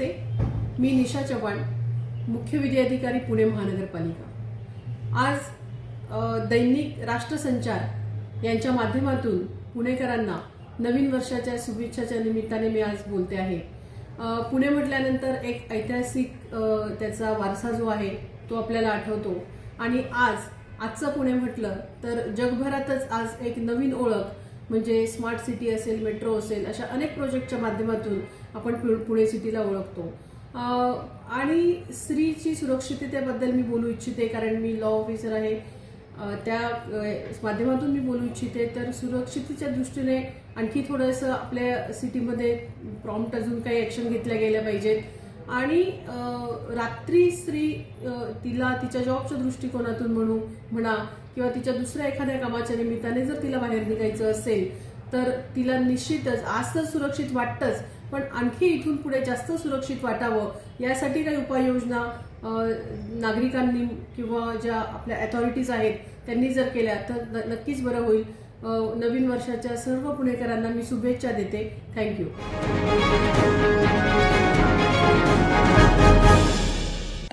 मी निशा चव्हाण मुख्य विधी अधिकारी पुणे महानगरपालिका. आज दैनिक राष्ट्रसंचार यांच्या माध्यमातून पुणेकरांना नवीन वर्षाच्या शुभेच्छाच्या निमित्ताने मी आज बोलते आहे. पुणे म्हटल्यानंतर एक ऐतिहासिक त्याचा वारसा जो आहे तो आपल्याला आठवतो. आणि आज आजचं पुणे म्हटलं तर जगभरातच आज एक नवीन ओळख म्हणजे स्मार्ट सिटी असेल मेट्रो असेल अशा अनेक प्रोजेक्टच्या माध्यमातून आपण पुणे सिटीला ओळखतो. आणि स्त्रीची सुरक्षिततेबद्दल मी बोलू इच्छिते कारण मी लॉ ऑफिसर आहे. त्या माध्यमातून मी बोलू इच्छिते तर सुरक्षितेच्या दृष्टीने आणखी थोडंसं आपल्या सिटीमध्ये प्रॉम्प्ट अजून काही ॲक्शन घेतल्या गेल्या पाहिजेत. आणि रात्री स्त्री तिला तिच्या जॉबच्या दृष्टिकोनातून म्हणू म्हणा किंवा तिच्या दुसऱ्या एखाद्या कामाच्या निमित्ताने जर तिला बाहेर निघायचं असेल तर तिला निश्चितच आज तर सुरक्षित वाटतंच. पण आणखी इथून पुढे जास्त सुरक्षित वाटावं यासाठी काही उपाययोजना नागरिकांनी किंवा ज्या आपल्या अथॉरिटीज आहेत त्यांनी जर केल्या तर नक्कीच बरं होईल. नवीन वर्षाच्या सर्व पुणेकरांना मी शुभेच्छा देते. थँक्यू